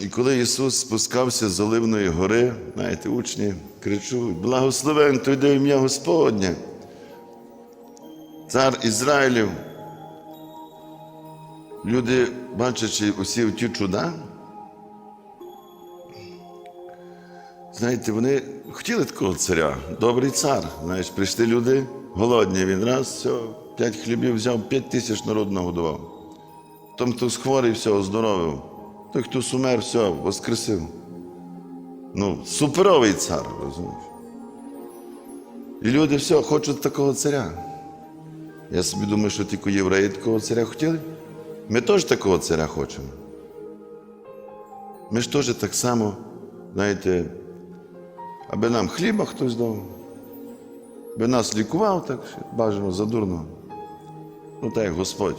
І коли Ісус спускався з Оливної гори, знаєте, учні кричуть: Благословен той де ім'я Господнє, цар Ізраїлів. Люди, бачачи усі ті чуда, знаєте, вони хотіли такого царя, добрий цар. Знаєш, прийшли люди, голодні, він раз, все, п'ять хлібів взяв, п'ять тисяч народу нагодував. Том, хто хворий, все, оздоровив. Той, хто сумер, все, воскресив. Ну, суперовий цар, розумієш. І люди все, хочуть такого царя. Я собі думаю, що тільки євреї такого царя хотіли. Ми теж такого царя хочемо. Ми ж теж так само, знаєте, аби нам хліба хтось дав, аби нас лікував так бажано, задурно. Ну так як Господь.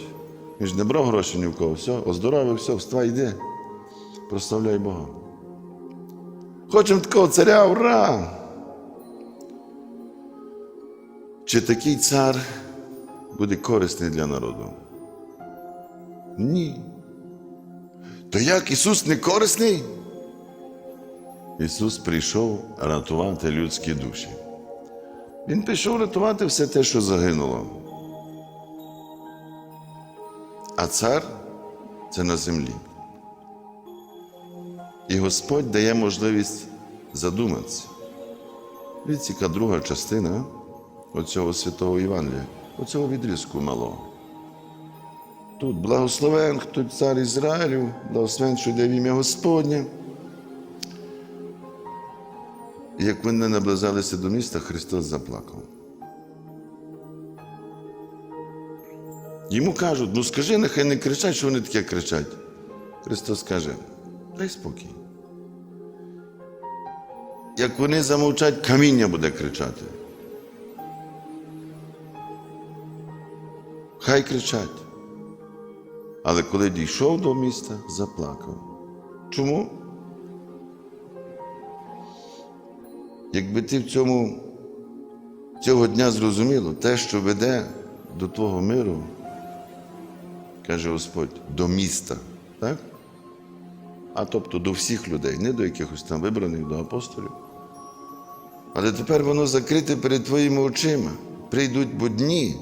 Він ж не брав гроші ні в кого, все, оздоровив, все, вставай, йди. Прославляй Бога. Хочемо такого царя, ура! Чи такий цар буде корисний для народу? Ні. То як Ісус не корисний? Ісус прийшов рятувати людські душі. Він прийшов рятувати все те, що загинуло. А цар це на землі. І Господь дає можливість задуматися. Дивіться, яка друга частина оцього святого Євангелія, оцього відрізку малого. Тут благословен, хто цар Ізраїлю, благословен, що йде в ім'я Господнє. Як вони наближалися до міста, Христос заплакав. Йому кажуть, ну скажи, нехай не кричать, що вони таке кричать. Христос каже, дай спокій. Як вони замовчать, каміння буде кричати. Хай кричать. Але коли дійшов до міста, заплакав. Чому? Якби ти в цьому цього дня зрозуміло, те, що веде до твого миру, каже Господь, до міста, так? А тобто до всіх людей, не до якихось там вибраних, до апостолів. Але тепер воно закрите перед твоїми очима. Прийдуть бо дні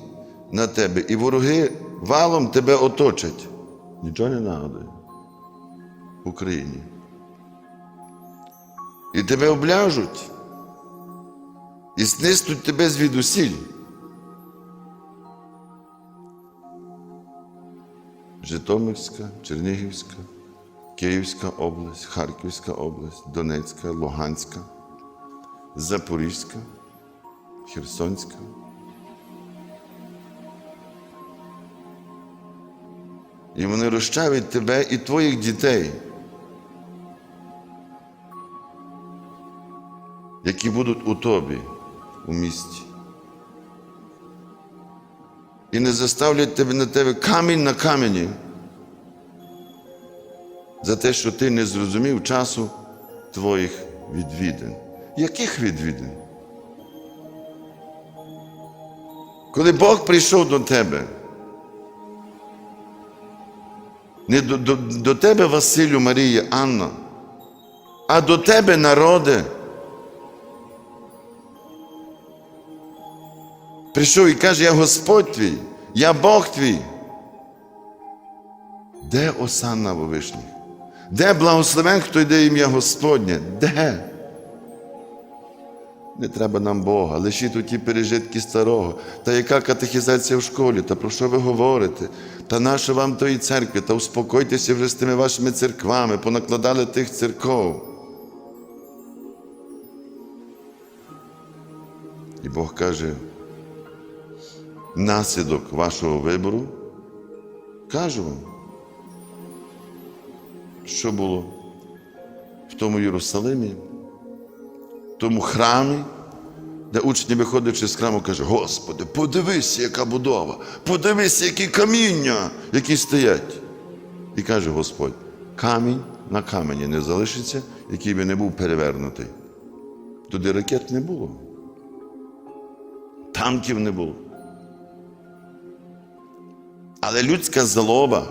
на тебе, і вороги валом тебе оточать. Нічого не нагадує в Україні. І тебе обляжуть, і снистуть тебе звідусіль. Житомирська, Чернігівська, Київська область, Харківська область, Донецька, Луганська, Запорізька, Херсонська. І вони розчавлять тебе і твоїх дітей, які будуть у тобі у місті. І не заставлять тебе на тебе камінь на камені за те, що ти не зрозумів часу твоїх відвідин. Яких відвідин? Коли Бог прийшов до тебе, не до, до, до тебе, Василю, Марія, Анна, а до тебе, народе. Прийшов і каже, я Господь твій, я Бог твій. Де осанна вишніх? Де благословен, хто йде ім'я Господнє? Де? Не треба нам Бога, лишіть у ті пережитки старого. Та яка катехізація в школі, та про що ви говорите? Та нащо вам тої церкви, та успокойтеся вже з тими вашими церквами, понакладали тих церков. І Бог каже, наслідок вашого вибору, кажу вам, що було в тому Єрусалимі, тому храмі, де учні, виходячи з храму, каже, Господи, подивися, яка будова, подивися, які каміння, які стоять. І каже Господь, камінь на камені не залишиться, який би не був перевернутий. Туди ракет не було, танків не було. Але людська злоба,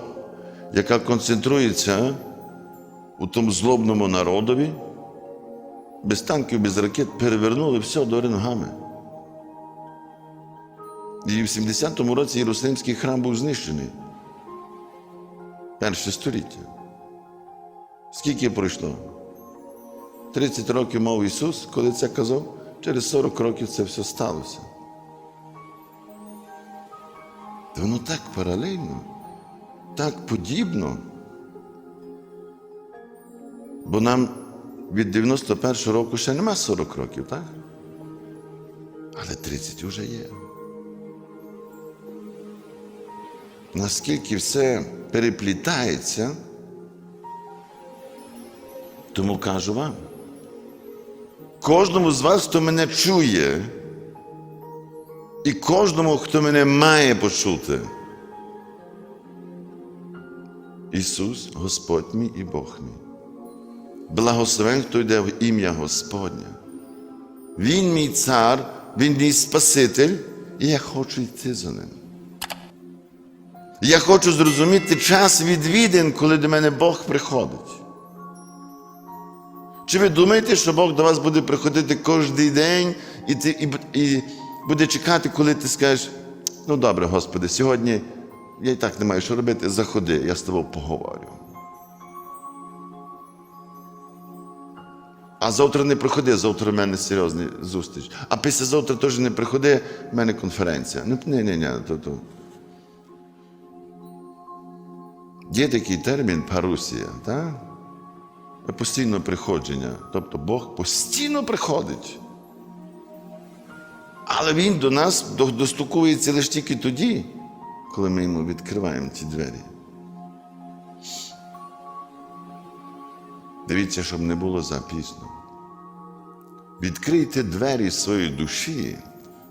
яка концентрується у тому злобному народові, без танків, без ракет перевернули все до ногами. І в 70-му році Єрусалимський храм був знищений. Перше століття. Скільки пройшло? 30 років мав Ісус, коли це казав, через 40 років це все сталося. Воно так паралельно, так подібно. Бо нам від 91-го року ще нема 40 років, так? Але 30 вже є. Наскільки все переплітається, тому кажу вам, кожному з вас, хто мене чує, і кожному, хто мене має почути. Ісус, Господь мій і Бог мій. Благословен, хто йде в ім'я Господнє. Він мій цар, Він мій Спаситель, і я хочу йти за ним. Я хочу зрозуміти час відвідин, коли до мене Бог приходить. Чи ви думаєте, що Бог до вас буде приходити кожен день і, ти, і, і буде чекати, коли ти скажеш, ну добре, Господи, сьогодні я і так не маю що робити, заходи, я з тобою поговорю. А завтра не приходи, завтра в мене серйозна зустріч. А післязавтра теж не приходи, в мене конференція. Ну, ні, ні, ні, то, то. Є такий термін парусія, так? постійне приходження. Тобто Бог постійно приходить. Але Він до нас достукується лише тільки тоді, коли ми йому відкриваємо ці двері. Дивіться, щоб не було запізно. Відкрийте двері своєї душі,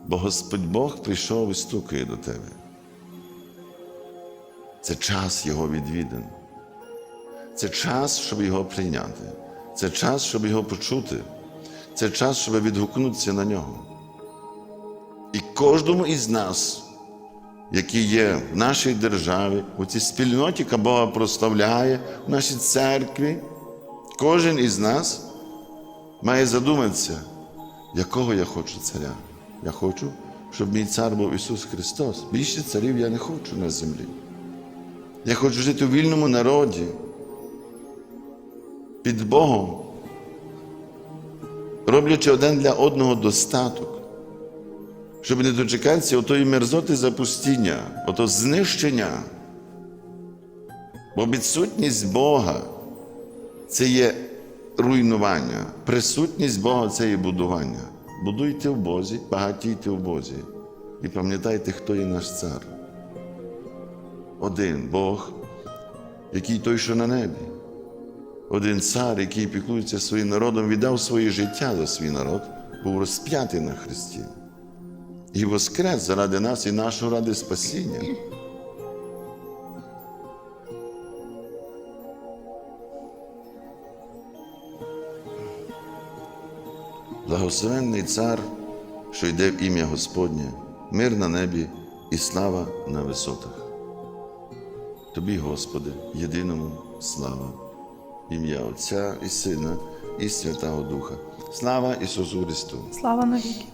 бо Господь Бог прийшов і стукає до тебе. Це час Його відвідин. Це час, щоб його прийняти. Це час, щоб його почути. Це час, щоб відгукнутися на нього. І кожному із нас, який є в нашій державі, у цій спільноті, яка Бога прославляє, в нашій церкві, кожен із нас має задуматися, якого я хочу царя. Я хочу, щоб мій цар був Ісус Христос. Більше царів я не хочу на землі. Я хочу жити у вільному народі під Богом, роблячи один для одного достаток, щоб не дочекатися отої мерзоти запустіння, ото знищення. Бо відсутність Бога це є руйнування, присутність Бога це є будування. Будуйте в Бозі, багатійте в Бозі. І пам'ятайте, хто є наш цар. Один Бог, який той, що на небі. Один цар, який піклується своїм народом, віддав своє життя за свій народ, був розп'ятий на Христі. І воскрес заради нас і нашого ради спасіння. Благословенний цар, що йде в ім'я Господнє, мир на небі і слава на висотах. Тобі, Господи, єдиному слава, ім'я Отця і Сина, і Святого Духа. Слава Ісусу Христу! Слава навіки.